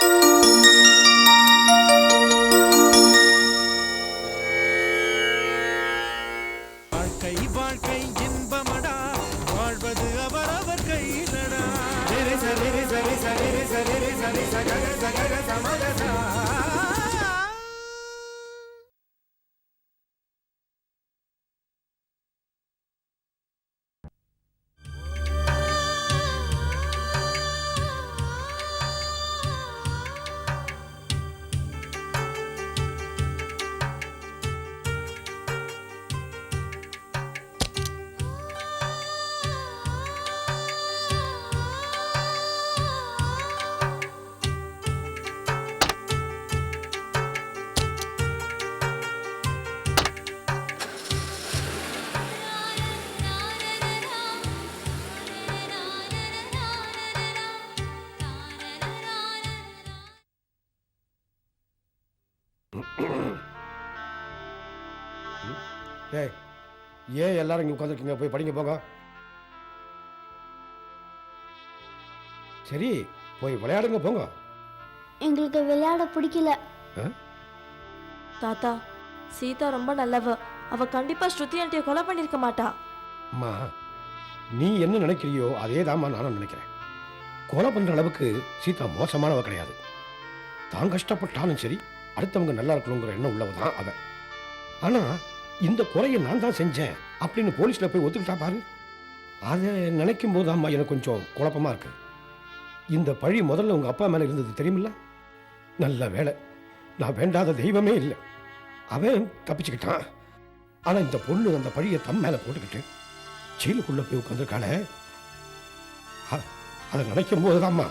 வாழ்க்கை ஏன் எல்லாரும் இங்கே உட்காந்துருக்கீங்க போய் படிங்க போங்க. சரி போய் விளையாடுங்க போங்க. எங்களுக்கு விளையாட பிடிக்கல. தாத்தா சீதா ரொம்ப நல்லவ. அவ கண்டிப்பா ஸ்ருதி ஆண்டியை கொலை பண்ணிருக்க மாட்டா. அம்மா நீ என்ன நினைக்கிறியோ அதே நானும் நினைக்கிறேன். கொலை பண்ற அளவுக்கு சீதா மோசமானவ கிடையாது. தான் கஷ்டப்பட்டாலும் சரி அடுத்தவங்க நல்லா இருக்கணுங்கிற எண்ணம் உள்ளவ தான் அவ ஆனா இந்த குறையை நான் தான் செஞ்சேன் அப்படின்னு போலீஸில் போய் ஒத்துக்கிட்டா பாரு. அதை நினைக்கும் போது அம்மா எனக்கு கொஞ்சம் குழப்பமா இருக்கு. இந்த பழி முதல்ல உங்கள் அப்பா மேலே இருந்தது தெரியுமில்ல? நல்ல வேலை. நான் வேண்டாத தெய்வமே இல்லை. அவன் தப்பிச்சுக்கிட்டான். ஆனால் இந்த பொண்ணு அந்த பழியை தம் மேலே போட்டுக்கிட்டு ஜெயிலுக்குள்ளே போய் உட்காந்துருக்காளே அதை நினைக்கும் போதுதாம்மா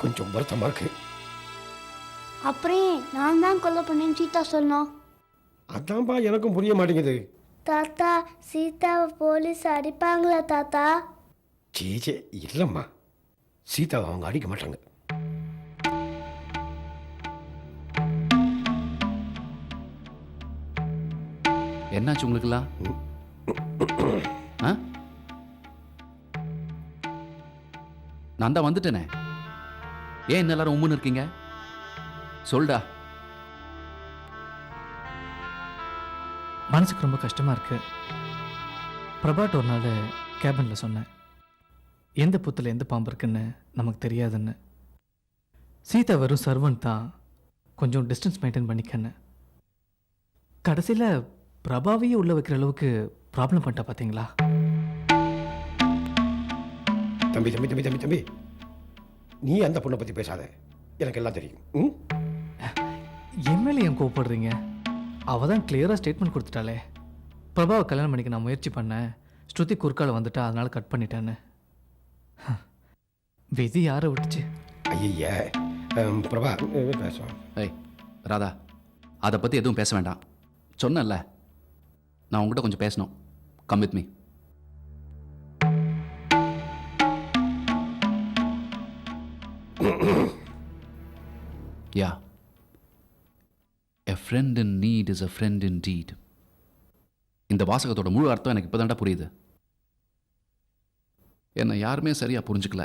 கொஞ்சம் வருத்தமாக இருக்கு. அப்புறம் நான் தான் கொலை பண்ணேன்னு சீதா சொன்னோம் அதான்பா எனக்கும் புரிய மாட்டேங்குது. தாத்தா சீதாவை போலீஸ் அடிப்பாங்களா தாத்தா? சீச்சே இல்லைம்மா. சீதாவை அவங்க அடிக்க மாட்டாங்க. என்னாச்சு உங்களுக்குலாம் ஆ? நான் தான் வந்துட்டேனே. ஏன் என்ன எல்லாரும் உம்முன்னு இருக்கீங்க? சொல்டா. மனசுக்கு ரொம்ப கஷ்டமாக இருக்கு. பிரபாட் ஒரு நாள் கேபினில் சொன்னேன். எந்த புத்தில் எந்த பாம்பு இருக்குன்னு நமக்கு தெரியாதுன்னு. சீதா வெறும் சர்வன்ட் தான் கொஞ்சம் டிஸ்டன்ஸ் மெயின்டைன் பண்ணிக்கன்னு. கடைசியில் பிரபாவையே உள்ள வைக்கிற அளவுக்கு ப்ராப்ளம் பண்ணிட்டா பார்த்தீங்களா தம்பி தம்பி தம்பி தம்பி தம்பி. நீ அந்த பொண்ணை பத்தி பேசாத. எனக்கு எல்லாம் தெரியும். ம்? எம்எல்ஏ ஏன் கோவப்படுறீங்க? அவள் தான் கிளியராக ஸ்டேட்மெண்ட் கொடுத்துட்டாளே. பிரபாவை கல்யாணம் பண்ணிக்க நான் முயற்சி பண்ணேன். ஸ்ருதி குறுக்கால வந்துட்டா அதனால கட் பண்ணிட்டேன்னு. விதி யாரை விட்டுச்சு? ஐய பிரபா பேசுவோம். ஏய் ராதா அதை பற்றி எதுவும் பேச வேண்டாம். சொன்னேன்ல. நான் உங்ககிட்ட கொஞ்சம் பேசணும். Come with me yeah a friend in need is a friend in deed இந்த வாசகத்தோட முழு அர்த்தம் எனக்கு இப்போ புரியுது. என்னை யாருமே சரியாக புரிஞ்சுக்கல.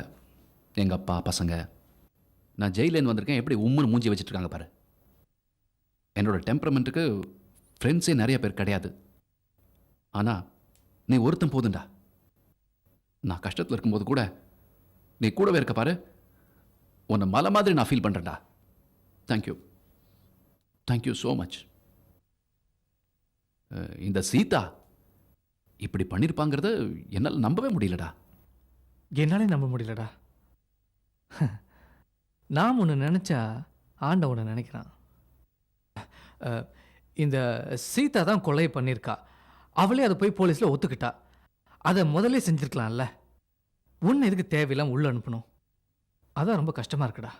எங்கள் அப்பா பசங்க. நான் ஜெயிலேருந்து வந்திருக்கேன். எப்படி உம்முன்னு மூஞ்சி வச்சுட்ருக்காங்க பாரு. என்னோட டெம்பரமெண்ட்டுக்கு ஃப்ரெண்ட்ஸே நிறைய பேர் கிடையாது. ஆனால் நீ ஒருத்தன் போதுண்டா நான் கஷ்டத்தில் இருக்கும்போது கூட நீ கூடவே இருக்க பாரு. உன்னை மலை மாதிரி நான் feel பண்ணுறேன்டா thank you thank you so much இந்த சீதா இப்படி பண்ணியிருப்பாங்கிறத என்னால் நம்பவே முடியலடா. என்னாலே நம்ப முடியலடா. நாம் ஒன்று நினச்சா ஆண்டவனை ஒன்று நினைக்கிறான். இந்த சீதா தான் கொலை பண்ணியிருக்கா அவளே அதை போய் போலீஸில் ஒத்துக்கிட்டா. அதை முதல்ல செஞ்சுருக்கலாம்ல. உன்னை எதுக்கு தேவையில்லாமல் உள்ளே அனுப்பணும்? அதான் ரொம்ப கஷ்டமாக இருக்குடா.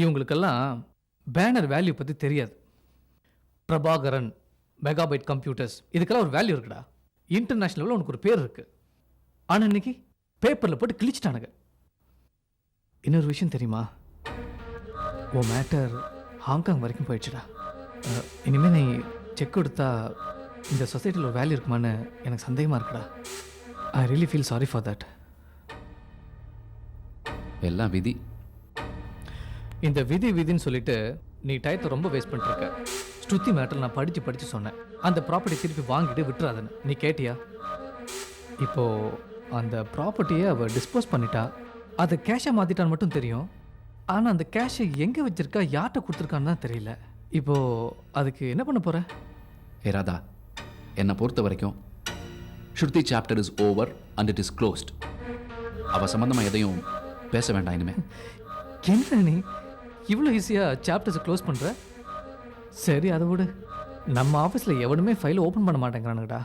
இவங்களுக்கெல்லாம் பேனர் வேல்யூ பற்றி தெரியாது. பிரபாகரன் மெகாபைட் கம்ப்யூட்டர்ஸ் இதுக்கெல்லாம் ஒரு வேல்யூ இருக்குடா. இன்டர்நேஷனல் லெவலில் உனக்கு ஒரு பேர் இருக்குது ஆனால் இன்னைக்கு பேப்பரில் போட்டு கிழிச்சிட்டானுங்க. இன்னொரு விஷயம் தெரியுமா? உன் மேட்டர் ஹாங்காங் வரைக்கும் போயிடுச்சுடா. இனிமேல் நீ செக் கொடுத்தா இந்த சொசைட்டியில் ஒரு வேல்யூ இருக்குமான்னு எனக்கு சந்தேகமாக இருக்குடா. I really feel sorry for that எல்லாம் விதி. இந்த விதி விதின்னு சொல்லிட்டு நீ டயத்தை ரொம்ப வேஸ்ட் பண்ணிட்டு இருக்க ஸ்ருதி மேட்டர் நான் படிச்சு படிச்சு சொன்னேன். அந்த ப்ராப்பர்ட்டி திருப்பி வாங்கிட்டு விட்டுறாதுன்னு. நீ கேட்டியா? இப்போ அந்த ப்ராப்பர்ட்டியை அவ டிஸ்போஸ் பண்ணிட்டா. அதை கேஷை மாத்திட்டான்னு மட்டும் தெரியும். ஆனா அந்த கேஷை எங்க வச்சிருக்கா? யார்கிட்ட கொடுத்துருக்கான்னு தான் தெரியல. இப்போ அதுக்கு என்ன பண்ண போற? ஏ ராதா என்னை பொறுத்த வரைக்கும் Shruti chapter is over and it is closed அவள் சம்மந்தமாக எதையும் பேச வேண்டாம் இனிமே. என்ன நீ? இவ்வளோ ஈஸியாக சாப்டர்ஸை க்ளோஸ் பண்ணுற சரி அதை விடு. நம்ம ஆஃபீஸில் எவனுமே ஃபைலை ஓப்பன் பண்ண மாட்டேங்கிறானுங்கடா.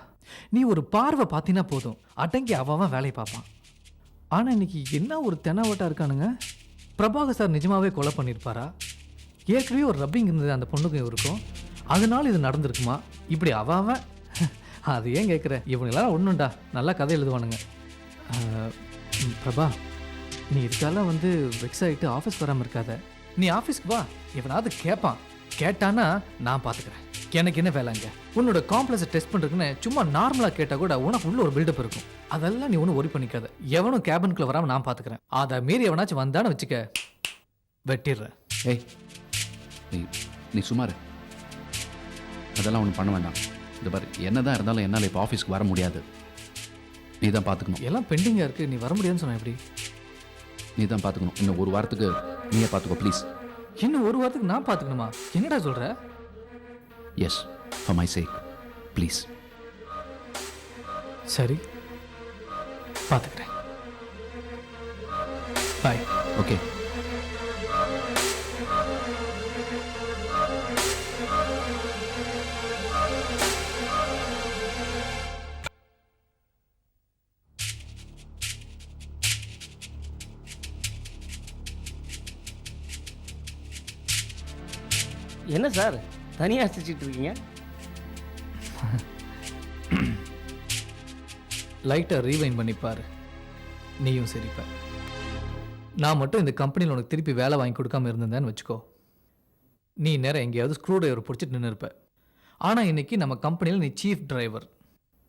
நீ ஒரு பார்வை பார்த்தீங்கன்னா போதும். அடங்கி அவன் வேலையை பார்ப்பான். ஆனால் இன்னைக்கு என்ன ஒரு தெனாவட்டா இருக்கானுங்க? பிரபாகர் சார் நிஜமாகவே கொலை பண்ணியிருப்பாரா ஏற்கனவே ஒரு ரப்பிங் இருந்தது அந்த பொண்ணுக்கும் இவருக்கும். அதனால இது நடந்திருக்குமா? இப்படி அவன் அது ஏன் கேட்குற இவனுங்களாம் ஒன்றுண்டா நல்லா கதை எழுதுவானுங்க. பிரபா நீ இதுக்கால வந்து வெக்ஸ் ஆகிட்டு ஆஃபீஸ் வராமல் இருக்காத. நீ ஆஃபீஸ்க்கு வா. எவனாவது கேட்பான் கேட்டானா நான் பார்த்துக்கிறேன் எனக்கு என்ன வேலைங்க உன்னோட காம்ப்ளெக்ஸை டெஸ்ட் பண்ணுறதுக்குன்னு சும்மா நார்மலாக கேட்டால் கூட உனக்கு உள்ள ஒரு பில்டப் இருக்கும். அதெல்லாம் நீ ஒன்றும் ஒரி பண்ணிக்காத. எவனும் கேபினுக்குள்ள வராமல் நான் பார்த்துக்கிறேன் அதை மீறி எவனாச்சும் வந்தான்னு வச்சுக்க. வெட்டிடுறேன். ஏய் நீ நீ சுமார் அதெல்லாம் ஒன்றும் பண்ண வேண்டாம். இந்த பாரு என்னதான் இருந்தாலும் என்னால் இப்போ ஆஃபீஸ்க்கு வர முடியாது. நீ தான் பார்த்துக்கணும் எல்லாம் பெண்டிங்காக இருக்குது நீ வர முடியாதுன்னு சொன்ன எப்படி? நீ தான் பார்த்துக்கணும் இன்னும் ஒரு வாரத்துக்கு நீயே பார்த்துக்கோ ப்ளீஸ் இன்னும் ஒரு வாரத்துக்கு நான் பார்த்துக்கணுமா? என்னடா சொல்கிற yes for my sake please சரி. பார்த்துக்கிறேன். பாய் ஓகே என்ன சார் தனியாக சிரிச்சிட்டு இருக்கீங்க? லைட்டை ரீவைன் பண்ணிப்பார் நீயும் சிரிப்ப. நான் மட்டும் இந்த கம்பெனியில் உனக்கு திருப்பி வேலை வாங்கி கொடுக்காம இருந்தேன்னு வச்சுக்கோ. நீ நேரம் எங்கேயாவது ஸ்க்ரூ டிரைவர் பிடிச்சிட்டு நின்று இருப்ப ஆனால் இன்னைக்கு நம்ம கம்பெனியில் நீ சீஃப் டிரைவர்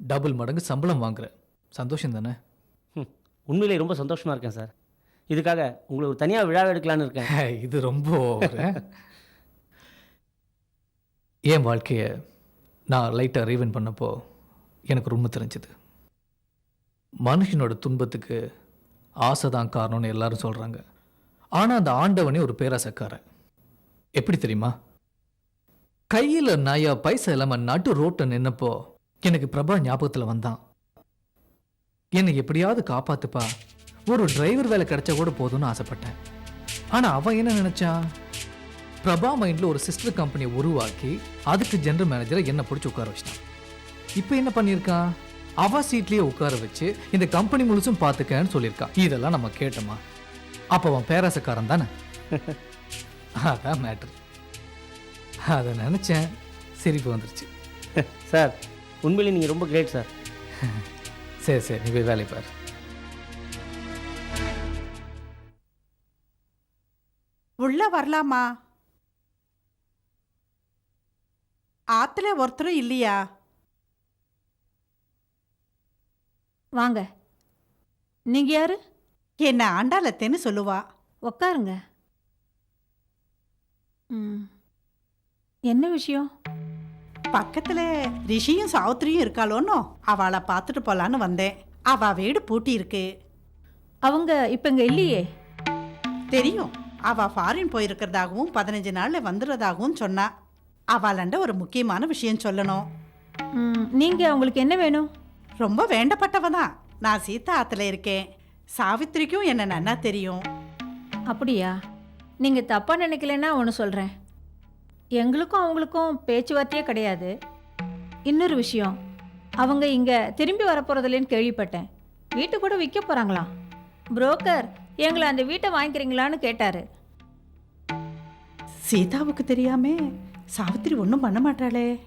டபுள் மடங்கு சம்பளம் வாங்குற. சந்தோஷம் தானே? ம், உண்மையிலே ரொம்ப சந்தோஷமாக இருக்கேன் சார். இதுக்காக உங்களை ஒரு தனியாக விழாவை எடுக்கலான்னு இருக்கேன். இது ரொம்ப? என் வாழ்க்கையை நான் லைட்டாக ரீவன் பண்ணப்போ எனக்கு ரொம்ப தெரிஞ்சது. மனுஷனோட துன்பத்துக்கு ஆசை தான் காரணம்னு எல்லாரும் சொல்கிறாங்க ஆனால் அந்த ஆண்டவனே ஒரு பேராசக்காரன். எப்படி தெரியுமா? கையில் நாயா பைசா இல்லாமல் நட்டு ரோட்டை நின்னப்போ எனக்கு பிரபா ஞாபகத்தில் வந்தான். என்னை எப்படியாவது காப்பாத்துப்பா. ஒரு டிரைவர் வேலை கிடைச்சா கூட போதும்னு ஆசைப்பட்டேன். ஆனால் அவன் என்ன நினச்சான்? பிரபா மைண்ட்ல ஒரு சிஸ்டர் கம்பெனியை உருவாக்கி அதுக்கு ஜெனரல் மேனேஜரை என்ன பிடிச்சி உட்கார வச்சிட்டான். இப்போ என்ன பண்ணியிருக்கான் அவ சீட்லயே உட்கார வச்சு இந்த கம்பெனி முழுசும் பார்த்துக்கன்னு சொல்லியிருக்கான் இதெல்லாம் நம்ம கேட்டோமா? அப்போ அவன் பேராசக்காரன் தானே? அதான் மேட்ரு அதை நினைச்சேன் சிரிப்பு வந்துருச்சு. சார் உண்மையிலே நீங்கள் ரொம்ப கிரேட் சார். சரி சரி நீ போய் வேலையை பாரு. உள்ள வரலாமா? ஆத்துல ஒருத்தரும் இல்லையா? வாங்க. நீங்க யாரு? என்ன ஆண்டாளத்தேன்னு சொல்லுவா. உக்காருங்க. ம். என்ன விஷயம்? பக்கத்துல ரிஷியும் சாவித்திரியும் இருக்காளோன்னோ அவளை பார்த்துட்டு போலான்னு வந்தேன். அவ வீடு பூட்டி இருக்கு. அவங்க இப்ப இங்க இல்லையே? தெரியும். அவ ஃபாரின் போயிருக்கிறதாகவும் பதினஞ்சு நாள்ல வந்துடுறதாகவும் சொன்னா. அவளாண்ட ஒரு முக்கியமான விஷயம் சொல்லணும். ம், நீங்க அவங்களுக்கு என்ன வேணும்? ரொம்ப வேண்டப்பட்டவ தான் நான் சீதா ஆத்துல இருக்கேன். சாவித்திரிக்கும் என்ன நன்னா தெரியும். அப்படியா? நீங்க தப்பா நினைக்கலன்னா ஒன்று சொல்றேன். எங்களுக்கும் அவங்களுக்கும் பேச்சுவார்த்தையே கிடையாது. இன்னொரு விஷயம். அவங்க இங்க திரும்பி வரப்போறதில்லைன்னு கேள்விப்பட்டேன். வீட்டு கூட விற்க போறாங்களாம் புரோக்கர் எங்களை அந்த வீட்டை வாங்கிக்கிறீங்களான்னு கேட்டாரு. சீதாவுக்கு தெரியாம. சாவித்திரி ஒன்றும் பண்ண மாட்டாளே.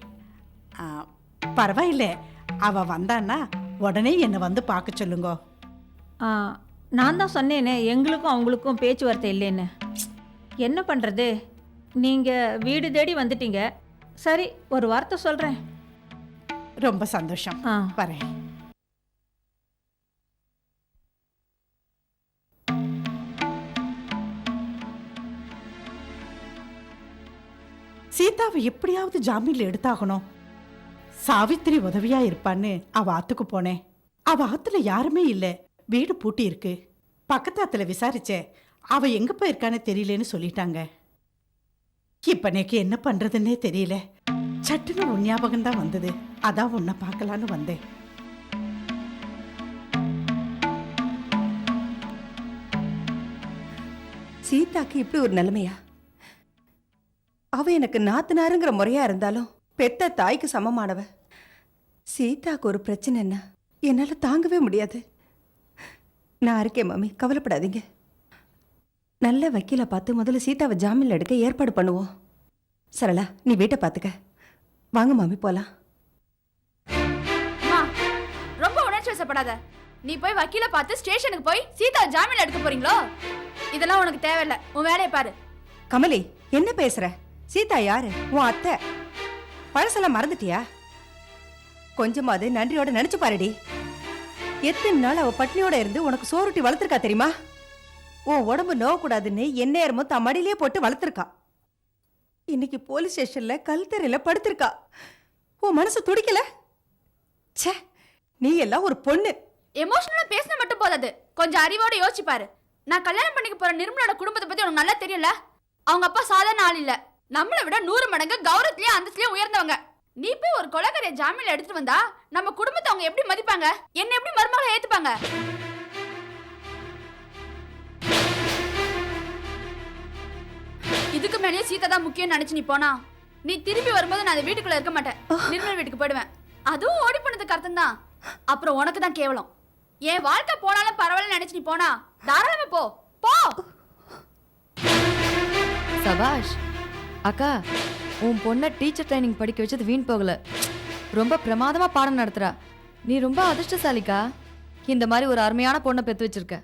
பரவாயில்ல. அவ வந்தான்னா உடனே என்னை வந்து பார்க்க சொல்லுங்க. ஆ, நான் தான் சொன்னேனே எங்களுக்கும் அவங்களுக்கும் பேச்சுவார்த்தை இல்லைன்னு. என்ன பண்ணுறது நீங்கள் வீடு தேடி வந்துட்டீங்க. சரி ஒரு வார்த்தை சொல்கிறேன் ரொம்ப சந்தோஷம். ஆ. சீதாவை எப்படியாவது ஜாமீன்ல எடுத்தாகணும். சாவித்திரி உதவியா இருப்பான்னு அவ ஆத்துக்கு போனேன் அவ ஆத்துல யாருமே இல்ல. வீடு பூட்டி இருக்கு. பக்கத்து விசாரிச்சேன் அவ எங்க போயிருக்கான்னு தெரியலன்னு சொல்லிட்டாங்க. இப்ப நேக்கு என்ன பண்றதுன்னே தெரியல. சட்டுன்னு உன் ஞாபகம் தான் வந்தது. அதான் உன்னை பார்க்கலான்னு வந்தேன். சீதாக்கு இப்படி ஒரு நிலைமையா? அவ எனக்கு நாத்தனாருங்கிற முறையா இருந்தாலும் பெத்த தாய்க்கு சமமானவ. சீதாக்கு ஒரு பிரச்சனைன்னா என்னால தாங்கவே முடியாது. நான் இருக்கேன் மாமி. கவலைப்படாதீங்க. நல்ல வக்கீலை பார்த்து முதல்ல சீதாவை ஜாமீன்ல எடுக்க ஏற்பாடு பண்ணுவோம். சரளா நீ வீட்டை பார்த்துக்க. வாங்க மாமி போலாம். அம்மா ரொம்ப உணர்ச்சி வசப்படாத. நீ போய் வக்கீல பார்த்து ஸ்டேஷனுக்கு போய் சீதா ஜாமீன் எடுக்க போறீங்களோ? இதெல்லாம் உனக்கு தேவையில்ல. உன் வேலையை பாரு. கமலி என்ன பேசுற? சீதா யாரு? உன் அத்தை. பழசெல்லாம் மறந்துட்டியா? கொஞ்சமாவது நன்றியோட நினைச்சு பாருடி. எத்தனை நாள் அவ பட்னியோட இருந்து உனக்கு சோறுட்டி வளர்த்துருக்கா தெரியுமா? உன் உடம்பு நோவக்கூடாதுன்னு எந்நேரமும் தன் மடியிலே போட்டு வளர்த்துருக்கா. இன்னைக்கு போலீஸ் ஸ்டேஷன்ல கல்தரையில படுத்திருக்கா. உன் மனசு துடிக்கல? ச்சே நீ எல்லாம் ஒரு பொண்ணு. எமோஷனலா பேசினா மட்டும் போதாது. கொஞ்சம் அறிவோட யோசிச்சு பாரு. நான் கல்யாணம் பண்ணிக்க போற நிர்மலோட குடும்பத்தை பத்தி உனக்கு நல்லா தெரியும்ல? அவங்க அப்பா சாதாரண ஆள் இல்லை. நம்மளை விட நூறு மடங்கு கௌரவத்திலயும் அந்தஸ்துலயும் உயர்ந்தவங்க. நீ போய் ஒரு கொலகரைய ஜாமீன்ல எடுத்துட்டு வந்தா நம்ம குடும்பத்தை அவங்க எப்படி மதிப்பாங்க? என்ன எப்படி மருமகளை ஏத்துப்பாங்க? இதுக்கு மேலேயே சீதா தான் முக்கியம் நினைச்சு நீ போனா நீ திரும்பி வரும்போது நான் அந்த வீட்டுக்குள்ள இருக்க மாட்டேன். நிர்மல் வீட்டுக்கு போயிடுவேன். அதுவும் ஓடி போனதுக்கு அர்த்தம் தான் அப்புறம் உனக்கு தான் கேவலம். என் வாழ்க்கை போனாலும் பரவாயில்ல நினைச்சு நீ போனா தாராளமா போ. போ. சபாஷ். அக்கா உன் பொண்ணை டீச்சர் ட்ரைனிங் படிக்க வச்சது வீண் போகல. ரொம்ப பிரமாதமாக பாடம் நடத்துறா. நீ ரொம்ப அதிர்ஷ்டசாலிக்கா. இந்த மாதிரி ஒரு அருமையான பொண்ணை பெற்று வச்சிருக்க.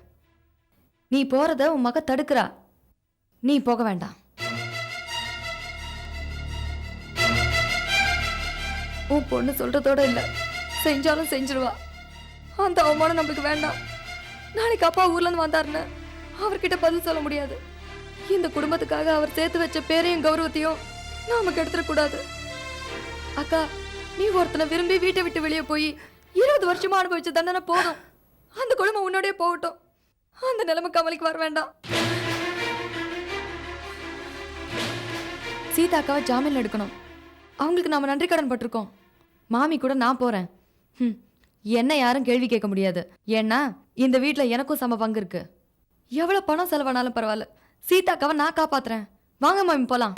நீ போகிறத உன் மக தடுக்கிறா. நீ போக வேண்டாம். உன் பொண்ணு சொல்றதோட இல்லை. செஞ்சாலும் செஞ்சிருவா. அந்த அவமானம் நம்மளுக்கு வேண்டாம். நாளைக்கு அப்பா ஊர்லேருந்து வந்தாருன்னு அவர்கிட்ட பதில் சொல்ல முடியாது. இந்த குடும்பத்துக்காக அவர் சேர்த்து வச்ச பேரையும் கௌரவத்தையும் நாம கெடுத்துடக்கூடாது அக்கா நீ ஒருத்தனை விரும்பி வீட்டை விட்டு வெளியே போய் இருபது வருஷமா அனுபவிச்ச தண்டனை போதும். அந்த குடும்பம் உன்னோடய போகட்டும். அந்த நிலைமை கமலிக்கு வர வேண்டாம். சீதாக்காவை ஜாமீன் எடுக்கணும். அவங்களுக்கு நாம நன்றி கடன் பட்டிருக்கோம். மாமி கூட நான் போறேன். ம் என்ன யாரும் கேள்வி கேட்க முடியாது. ஏன்னா இந்த வீட்டில் எனக்கும் சம பங்கு இருக்கு. எவ்வளோ பணம் செலவானாலும் பரவாயில்ல. சீதாக்காவை நான் காப்பாத்துறேன். வாங்க மாமி போலாம்.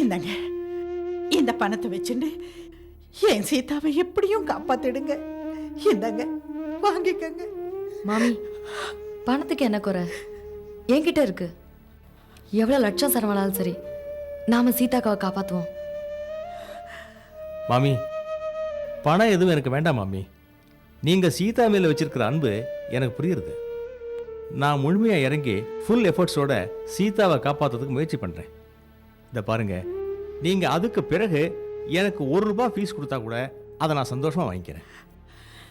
இந்தாங்க. இந்த பணத்தை வச்சுட்டு என் சீதாவை எப்படியும் காப்பாத்திடுங்க. இந்தாங்க. வாங்கிக்கங்க. மாமி பணத்துக்கு என்ன குறை? என்கிட்ட இருக்கு. எவ்வளோ லட்சம் செலவானாலும் சரி நாம சீதாக்காவை காப்பாற்றுவோம் மாமி பணம் எதுவும் எனக்கு வேண்டாம் மாமி. நீங்கள் சீதா மேல வச்சிருக்கிற அன்பு எனக்கு புரியுறது. நான் முழுமையாக இறங்கி ஃபுல் எஃபர்ட்ஸோட சீதாவை காப்பாற்றுறதுக்கு முயற்சி பண்ணுறேன் இதை பாருங்க நீங்கள் அதுக்கு பிறகு எனக்கு ஒரு ரூபாய் ஃபீஸ் கொடுத்தா கூட அதை நான் சந்தோஷமாக வாங்கிக்கிறேன்.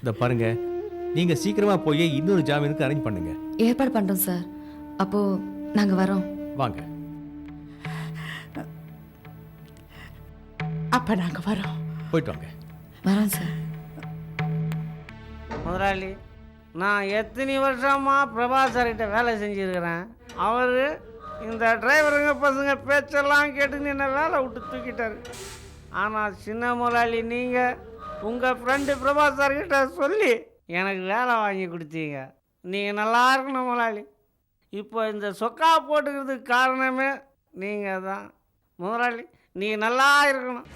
இதை பாருங்க நீங்கள் சீக்கிரமாக போய் இன்னொரு ஜாமீனுக்கு அரேஞ்ச் பண்ணுங்க. ஏற்பாடு பண்ணுறோம் சார் அப்போ நாங்கள் வரோம். வாங்க. அப்ப நாங்க வரோம். போயிட்டு வாங்க. வரோம் சார் முதலாளி நான் எத்தனை வருஷமா பிரபாசர்கிட்ட வேலை செஞ்சுருக்கிறேன். அவர் இந்த டிரைவருங்க பசங்க பேச்செல்லாம் கேட்டுன்னு என்ன வேலை விட்டு தூக்கிட்டாரு. ஆனால் சின்ன முதலாளி நீங்கள் உங்கள் ஃப்ரெண்டு பிரபாசர்கிட்ட சொல்லி எனக்கு வேலை வாங்கி கொடுத்தீங்க. நீங்கள் நல்லா இருக்கணும் முதலாளி. இப்போ இந்த சொக்கா போட்டுக்கிறதுக்கு காரணமே நீங்கள் தான் முதலாளி நீங்கள் நல்லா இருக்கணும்.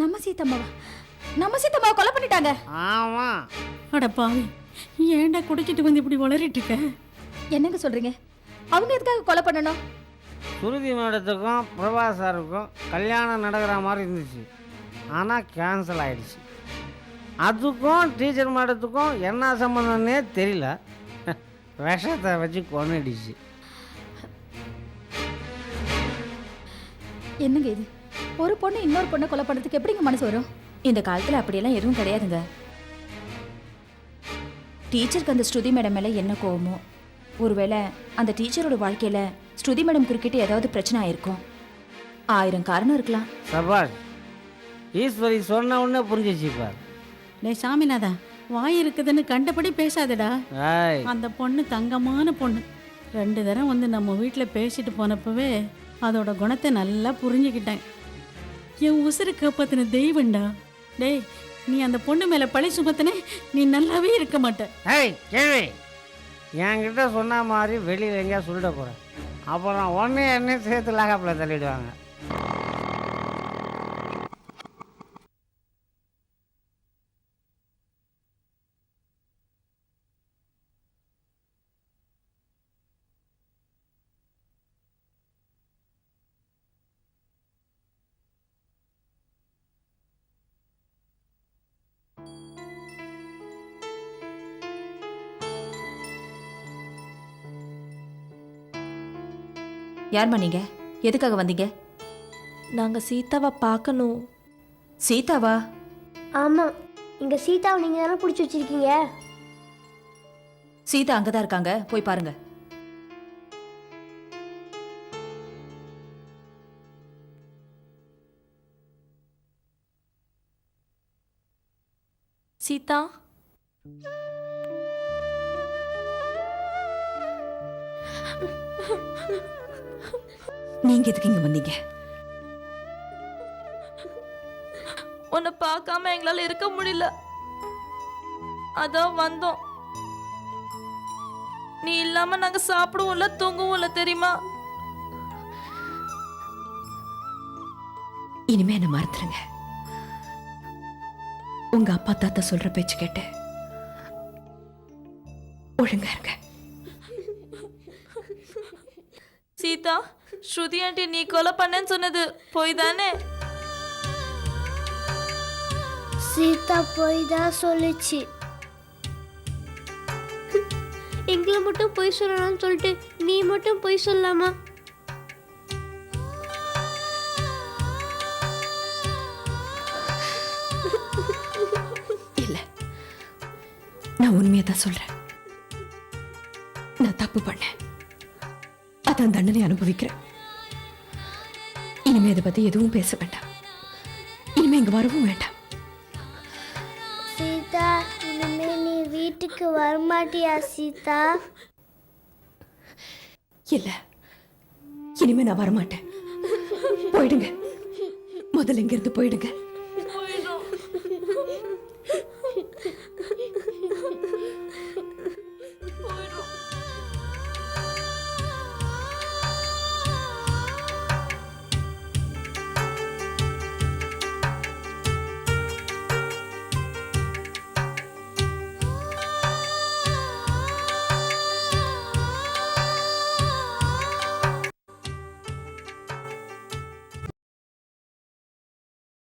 நம்ம சீத்தம்மாவா நம்ம சீத்தம்மாவை கொலை பண்ணிட்டாங்க. ஆமாம் அட பாவி ஏன்டா குடிச்சிட்டு வந்து இப்படி வளரிட்டு இருக்க? என்னங்க சொல்றீங்க? அவங்க எதுக்காக கொலை பண்ணணும்? சுருதி மேடத்துக்கும் பிரபா சாருக்கும் கல்யாணம் நடக்கிற மாதிரி இருந்துச்சு. ஆனால் கேன்சல் ஆயிடுச்சு. அதுக்கும் டீச்சர் மேடத்துக்கும் என்ன சம்மந்தம்னே தெரியல. விஷத்தை வச்சு கொண்டுடுச்சு என்னங்க இது? ஒரு பொண்ணு இன்னொரு பொண்ணை கொலை பண்ணுறதுக்கு எப்படிங்க மனசு வரும்? இந்த காலத்தில் அப்படியெல்லாம் எதுவும் கிடையாதுங்க. டீச்சருக்கு அந்த ஸ்ருதி மேடம் மேலே என்ன கோவமோ? ஒருவேளை அந்த டீச்சரோட வாழ்க்கையில ஸ்ருதி மேடம் குறுக்கிட்டு ஏதாவது பிரச்சனை ஆயிருக்கும். ஆயிரம் காரணம் இருக்கலாம். சபாஷ் ஈஸ்வரி சொன்ன உடனே புரிஞ்சிச்சு பார் டேய் சாமிநாதா வாய் இருக்குதுன்னு கண்டபடி பேசாதடா. அந்த பொண்ணு தங்கமான பொண்ணு. ரெண்டு தரம் வந்து நம்ம வீட்டில் பேசிட்டு போனப்பவே அதோட குணத்தை நல்லா புரிஞ்சுக்கிட்டேன். என் உசுறு காப்பாத்தின தெய்வம்டா. டேய் நீ அந்த பொண்ணு மேலே பழி சுமத்தினே நீ நல்லாவே இருக்க மாட்ட. ஏய் கேள்வி. என்கிட்ட சொன்ன மாதிரி வெளியில் எங்கேயா சொல்லிட போகிறேன் அப்புறம் ஒன்றே என்ன சேர்த்து லாகாப்பில் தள்ளிடுவாங்க. யார்மா நீங்க? எதுக்காக வந்தீங்க? நாங்க சீதாவை பார்க்கணும். சீதாவா? ஆமாம் இங்கே சீதாவை நீங்கள் தானே பிடிச்சி வச்சிருக்கீங்க? சீதா அங்கதான் இருக்காங்க. போய் பாருங்க. சீதா? நீங்க எதுக்கு இங்க வந்தீங்க? உன்னை பார்க்காம எங்களால இருக்க முடியல. அதான் வந்தோம். நீ இல்லாம நாங்க சாப்பிடுவோம்ல தூங்குவோம்ல தெரியுமா? இனிமே என்ன மறந்துருங்க. உங்க அப்பா தாத்தா சொல்ற பேச்சு கேட்டு ஒழுங்கா இருங்க. சீதா ஸ்ருதி ஆண்டி நீ கொலை பண்ணேன்னு சொன்னது. போய் தானே சீதா போய் தான் சொல்லுச்சு. எங்களை மட்டும் பொய் சொல்லலாம்னு சொல்லிட்டு நீ மட்டும் பொய் சொல்லலாமா இல்ல நான் உண்மையை தான் சொல்றேன். நான் தப்பு பண்ணேன். அதான் தண்டனை அனுபவிக்கிறேன். இனிமே இதை பத்தி எதுவும் பேச வேண்டாம். இனிமே இங்க வரவும் வேண்டாம். சீதா இனிமே நீ வீட்டுக்கு வரமாட்டியா சீதா? இல்ல. இனிமே நான் வரமாட்டேன். போயிடுங்க. முதல்ல இங்கிருந்து போயிடுங்க.